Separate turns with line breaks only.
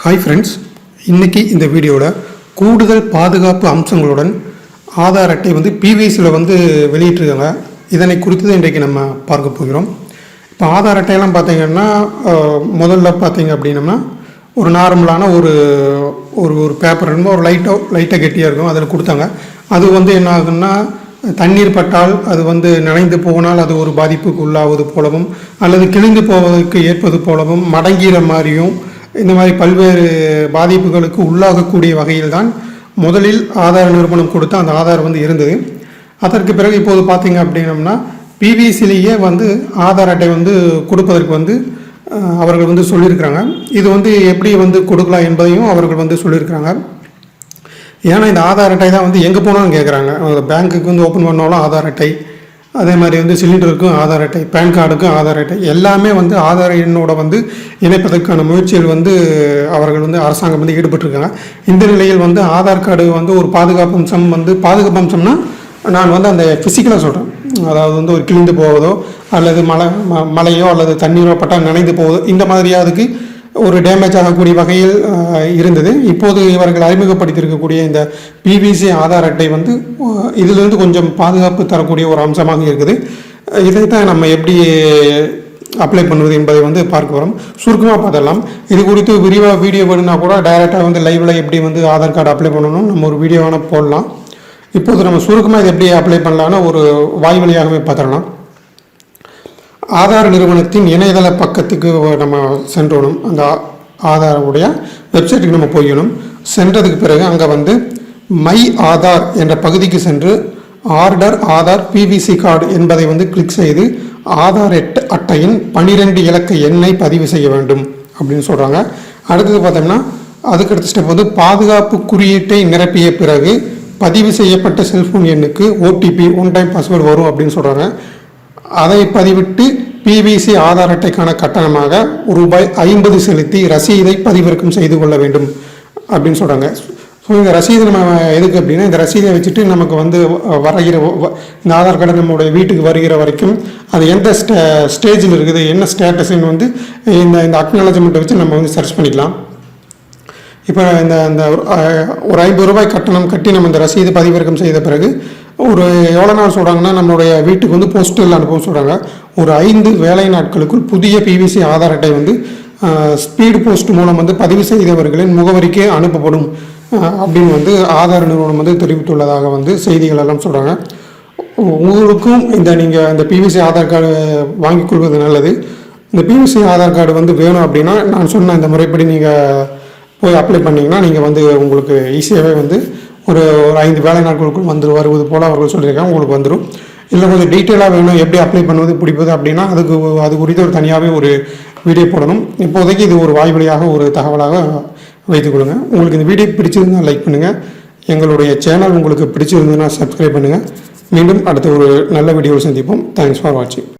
Hi friends இன்றைக்கி இந்த வீடியோவில் கூடுதல் பாதுகாப்பு அம்சங்களுடன் ஆதார் அட்டை வந்து பிவிஎஸில் வந்து வெளியிட்டிருக்காங்க. இதனை குறித்து தான் இன்றைக்கு நம்ம பார்க்க போகிறோம். இப்போ ஆதார் அட்டையெல்லாம் பார்த்தீங்கன்னா முதல்ல பார்த்தீங்க அப்படின்னம்னா ஒரு நார்மலான ஒரு ஒரு ஒரு பேப்பர் இருக்கும் ஒரு லைட்டோ லைட்டாக கெட்டியாக இருக்கும் அதில் கொடுத்தாங்க. அது வந்து என்ன ஆகுன்னா தண்ணீர் பட்டால் அது வந்து நனைந்து போனால் அது ஒரு பாதிப்புக்கு உள்ளாவது போலவும் அல்லது கிழிந்து போவதற்கு ஏற்பது போலவும் மடங்கிற மாதிரியும் இந்த மாதிரி பல்வேறு பாதிப்புகளுக்கு உள்ளாகக்கூடிய வகையில் தான் முதலில் ஆதார் நிறுவனம் கொடுத்த அந்த ஆதார் வந்து இருந்தது. அதற்கு பிறகு இப்போது பார்த்தீங்க அப்படின்னம்னா பிவிசிலேயே வந்து ஆதார் அட்டை வந்து கொடுப்பதற்கு வந்து அவர்கள் வந்து சொல்லியிருக்கிறாங்க. இது வந்து எப்படி வந்து கொடுக்கலாம் என்பதையும் அவர்கள் வந்து சொல்லியிருக்கிறாங்க. ஏன்னா இந்த ஆதார் அட்டை தான் வந்து எங்கே போனாலும் கேட்குறாங்க. பேங்க்குக்கு வந்து ஓப்பன் பண்ணாலும் ஆதார் அட்டை அதே மாதிரி வந்து சிலிண்டருக்கும் ஆதார் அட்டை பேன் கார்டுக்கும் ஆதார் அட்டை எல்லாமே வந்து ஆதார் எண்ணோட வந்து இணைப்பதற்கான முயற்சிகள் வந்து அவர்கள் வந்து அரசாங்கம் வந்து ஈடுபட்டிருக்காங்க. இந்த நிலையில் வந்து ஆதார் கார்டு வந்து ஒரு பாதுகாப்பு அம்சம் வந்து பாதுகாப்பு அம்சம்னா நான் வந்து அந்த ஃபிசிக்கலாக சொல்கிறேன் அதாவது வந்து ஒரு கிழிந்து போவதோ அல்லது மழை ம- மழையோ அல்லது தண்ணீரோ பட்டால் நனைந்து போவதோ இந்த மாதிரியாவதுக்கு ஒரு டேமேஜ் ஆகக்கூடிய வகையில் இருந்தது. இப்போது இவர்கள் அறிமுகப்படுத்தியிருக்கக்கூடிய இந்த பிபிசி ஆதார் அட்டை வந்து இதிலிருந்து கொஞ்சம் பாதுகாப்பு தரக்கூடிய ஒரு அம்சமாக இருக்குது. இதை தான் நம்ம எப்படி அப்ளை பண்ணுவது என்பதை வந்து பார்க்க வரோம். சுருக்கமாக பார்த்தலாம் இது குறித்து விரிவாக வீடியோ வேணும்னா கூட டைரெக்டாக வந்து லைவில் எப்படி வந்து ஆதார் கார்டு அப்ளை பண்ணணும் நம்ம ஒரு வீடியோவான போடலாம். இப்போது நம்ம சுருக்கமாக இதை எப்படி அப்ளை பண்ணலான்னு ஒரு வாய் வழியாகவே பார்த்துடலாம். ஆதார் நிறுவனத்தின் இணையதள பக்கத்துக்கு நம்ம சென்றோணும். அந்த ஆதாருடைய வெப்சைட்டுக்கு நம்ம போயிடணும் சென்றதுக்கு பிறகு அங்கே வந்து மை ஆதார் என்ற பகுதிக்கு சென்று ஆர்டர் ஆதார் பிவிசி கார்டு என்பதை வந்து கிளிக் செய்து ஆதார் எட் அட்டையின் பனிரெண்டு இலக்க எண்ணை பதிவு செய்ய வேண்டும் அப்படின்னு சொல்கிறாங்க அடுத்தது பார்த்தோம்னா அதுக்கடுத்த ஸ்டெப் வந்து பாதுகாப்பு குறியீட்டை நிரப்பிய பிறகு பதிவு செய்யப்பட்ட செல்ஃபோன் எண்ணுக்கு ஓடிபி ஒன் டைம் பாஸ்வேர்டு வரும் அப்படின்னு சொல்கிறாங்க அதை பதிவிட்டு பிவிசி ஆதார் அட்டைக்கான கட்டணமாக ரூபாய் ஐம்பது செலுத்தி ரசீதை பதிவிறக்கம் செய்து கொள்ள வேண்டும் அப்படின்னு சொல்கிறாங்க ஸோ இந்த ரசீது நம்ம எதுக்கு அப்படின்னா இந்த ரசீதை வச்சுட்டு நமக்கு வந்து வரைகிற வ- இந்த ஆதார் கார்டு நம்மளுடைய வீட்டுக்கு வருகிற வரைக்கும் அது எந்த ஸ்டே ஸ்டேஜில் இருக்குது என்ன ஸ்டேட்டஸ்ன்னு வந்து இந்த இந்த அக்னாலஜ்மெண்ட்டை வச்சு நம்ம வந்து சர்ச் பண்ணிக்கலாம். இப்போ இந்த இந்த ஒரு ஐம்பது ரூபாய் கட்டணம் கட்டி நம்ம இந்த ரசீது பதிவிறக்கம் செய்த பிறகு ஒரு எவ்வளோ நாள் சொல்கிறாங்கன்னா நம்மளுடைய வீட்டுக்கு வந்து போஸ்டல் அனுப்ப சொல்கிறாங்க ஒரு ஐந்து வேலை நாட்களுக்குள் புதிய பிவிசி ஆதார் அட்டை வந்து ஸ்பீடு போஸ்ட் மூலம் வந்து பதிவு செய்தவர்களின் முகவரிக்கு அனுப்பப்படும். அப்படின்னு வந்து ஆதார் நிறுவனம் வந்து தெரிவித்துள்ளதாக வந்து செய்திகள் எல்லாம் சொல்கிறாங்க உங்களுக்கும் இந்த நீங்கள் இந்த பிவிசி ஆதார் கார்டு வாங்கிக் கொள்வது நல்லது. இந்த பிவிசி ஆதார் கார்டு வந்து வேணும் அப்படின்னா நான் சொன்ன இந்த முறைப்படி நீங்கள் போய் அப்ளை பண்ணிங்கன்னா நீங்கள் வந்து உங்களுக்கு ஈஸியாகவே வந்து ஒரு ஒரு ஐந்து வேலை நாட்களுக்குள் வந்துடும் வருவது போல் அவர்கள் சொல்லியிருக்காங்க உங்களுக்கு வந்துடும் இல்லை கொஞ்சம் டீட்டெயிலாக வேணும் எப்படி அப்ளை பண்ணுவது பிடிப்பது அப்படின்னா அதுக்கு அது குறித்து ஒரு தனியாகவே ஒரு வீடியோ போடணும். இப்போதைக்கு இது ஒரு வாய்வழியாக ஒரு தகவலாக வைத்துக்கொள்ளுங்க உங்களுக்கு இந்த வீடியோ பிடிச்சிருந்தா லைக் பண்ணுங்கள் எங்களுடைய சேனல் உங்களுக்கு பிடிச்சிருந்ததுன்னா சப்ஸ்கிரைப் பண்ணுங்கள் மீண்டும் அடுத்த ஒரு நல்ல வீடியோவில் சந்திப்போம். தேங்க்ஸ் ஃபார் வாட்சிங்